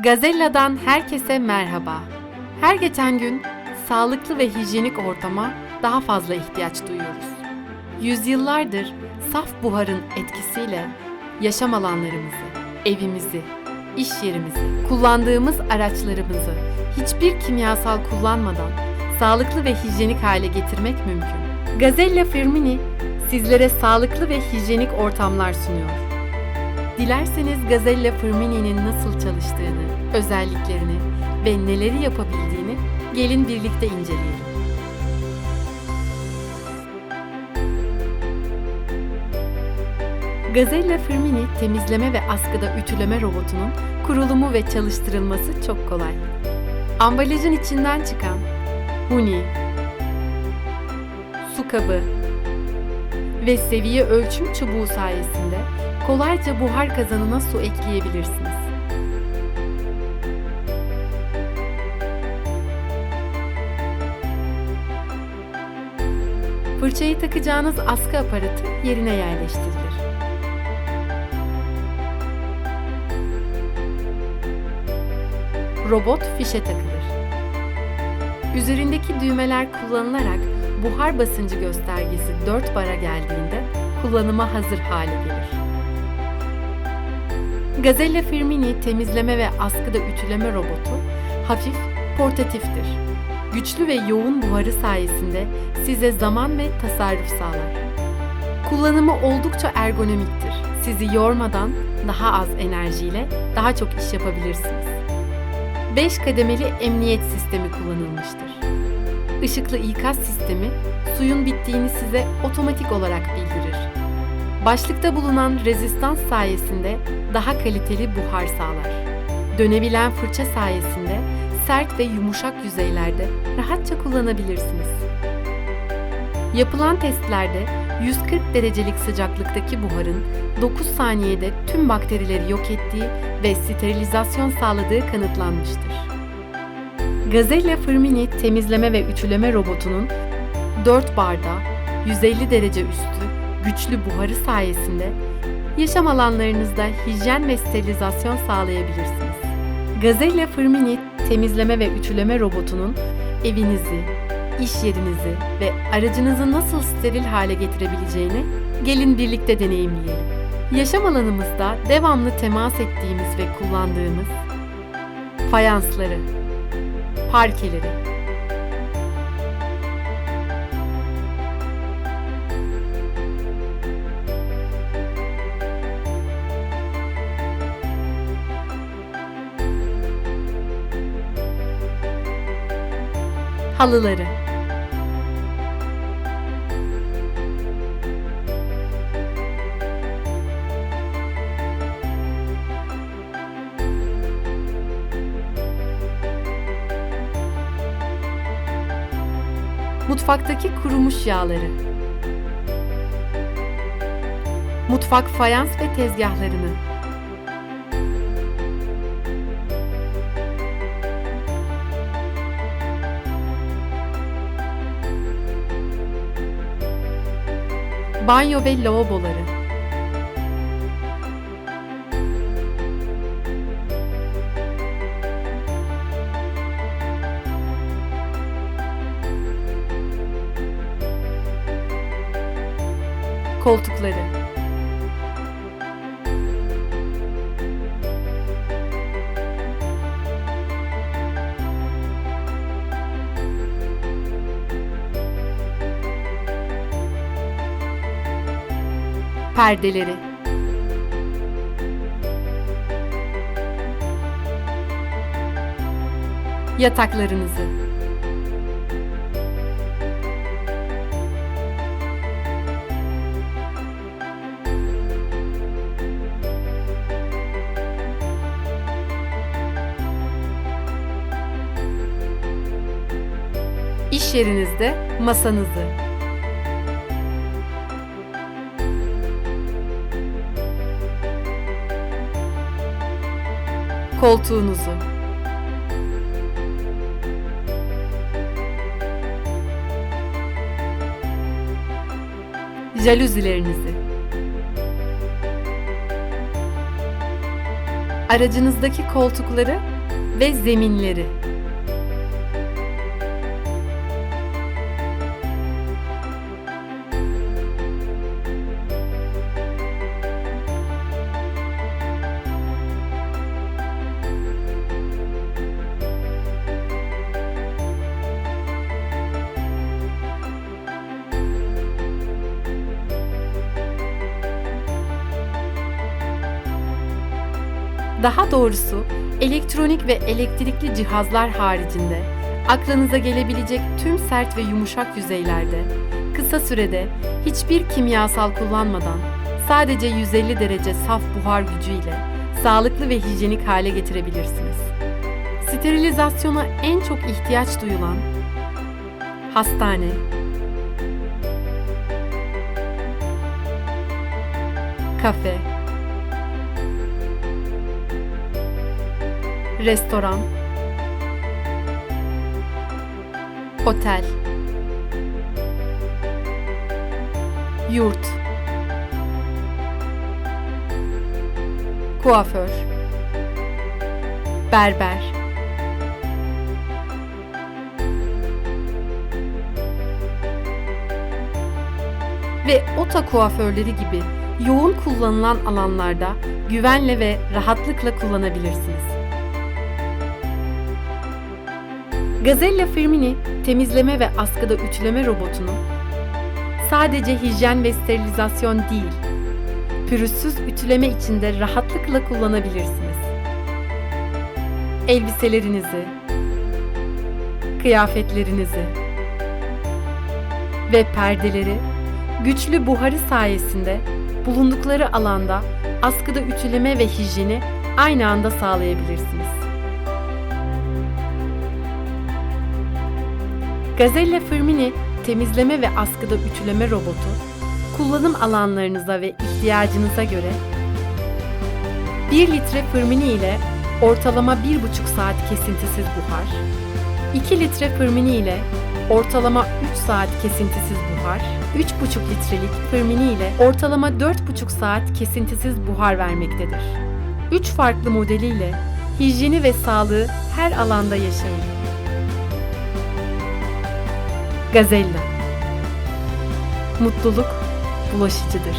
Gazella'dan herkese merhaba. Her geçen gün sağlıklı ve hijyenik ortama daha fazla ihtiyaç duyuyoruz. Yüzyıllardır saf buharın etkisiyle yaşam alanlarımızı, evimizi, iş yerimizi, kullandığımız araçlarımızı hiçbir kimyasal kullanmadan sağlıklı ve hijyenik hale getirmek mümkün. Gazella Firmini sizlere sağlıklı ve hijyenik ortamlar sunuyor. Dilerseniz Gazella Firmini'nin nasıl çalıştığını, özelliklerini ve neleri yapabildiğini gelin birlikte inceleyelim. Gazella Firmini temizleme ve askıda ütüleme robotunun kurulumu ve çalıştırılması çok kolay. Ambalajın içinden çıkan huni, su kabı ve seviye ölçüm çubuğu sayesinde kolayca buhar kazanına su ekleyebilirsiniz. Fırçayı takacağınız askı aparatı yerine yerleştirilir. Robot fişe takılır. Üzerindeki düğmeler kullanılarak buhar basıncı göstergesi 4 bara geldiğinde kullanıma hazır hale gelir. Gazella Firmini temizleme ve askıda ütüleme robotu hafif, portatiftir. Güçlü ve yoğun buharı sayesinde size zaman ve tasarruf sağlar. Kullanımı oldukça ergonomiktir. Sizi yormadan daha az enerjiyle daha çok iş yapabilirsiniz. 5 kademeli emniyet sistemi kullanılmıştır. Işıklı ikaz sistemi suyun bittiğini size otomatik olarak bildirir. Başlıkta bulunan rezistans sayesinde daha kaliteli buhar sağlar. Dönebilen fırça sayesinde sert ve yumuşak yüzeylerde rahatça kullanabilirsiniz. Yapılan testlerde 140 derecelik sıcaklıktaki buharın 9 saniyede tüm bakterileri yok ettiği ve sterilizasyon sağladığı kanıtlanmıştır. Gazella Firmini temizleme ve ütüleme robotunun 4 barda 150 derece üstü güçlü buharı sayesinde yaşam alanlarınızda hijyen ve sterilizasyon sağlayabilirsiniz. Gazella Firmini temizleme ve ütüleme robotunun evinizi, iş yerinizi ve aracınızı nasıl steril hale getirebileceğini gelin birlikte deneyimleyelim. Yaşam alanımızda devamlı temas ettiğimiz ve kullandığımız fayansları, parkeleri, halıları, mutfaktaki kurumuş yağları, mutfak fayans ve tezgahlarını, banyo ve lavaboları, koltukları, perdeleri, yataklarınızı, iş yerinizde masanızı, koltuğunuzu, jaluzilerinizi, aracınızdaki koltukları ve zeminleri. Daha doğrusu elektronik ve elektrikli cihazlar haricinde aklınıza gelebilecek tüm sert ve yumuşak yüzeylerde kısa sürede hiçbir kimyasal kullanmadan sadece 150 derece saf buhar gücüyle sağlıklı ve hijyenik hale getirebilirsiniz. Sterilizasyona en çok ihtiyaç duyulan hastane, kafe, restoran, otel, yurt, kuaför, berber, ve ota kuaförleri gibi yoğun kullanılan alanlarda güvenle ve rahatlıkla kullanabilirsiniz. Gazella Firmini temizleme ve askıda ütüleme robotunu sadece hijyen ve sterilizasyon değil, pürüzsüz ütüleme için de rahatlıkla kullanabilirsiniz. Elbiselerinizi, kıyafetlerinizi ve perdeleri güçlü buharı sayesinde bulundukları alanda askıda ütüleme ve hijyeni aynı anda sağlayabilirsiniz. Gazella Firmini temizleme ve askıda ütüleme robotu kullanım alanlarınıza ve ihtiyacınıza göre 1 litre Firmini ile ortalama 1,5 saat kesintisiz buhar, 2 litre Firmini ile ortalama 3 saat kesintisiz buhar, 3,5 litrelik Firmini ile ortalama 4,5 saat kesintisiz buhar vermektedir. 3 farklı modeliyle hijyeni ve sağlığı her alanda yaşayın. Gazella Mutluluk bulaşıcıdır.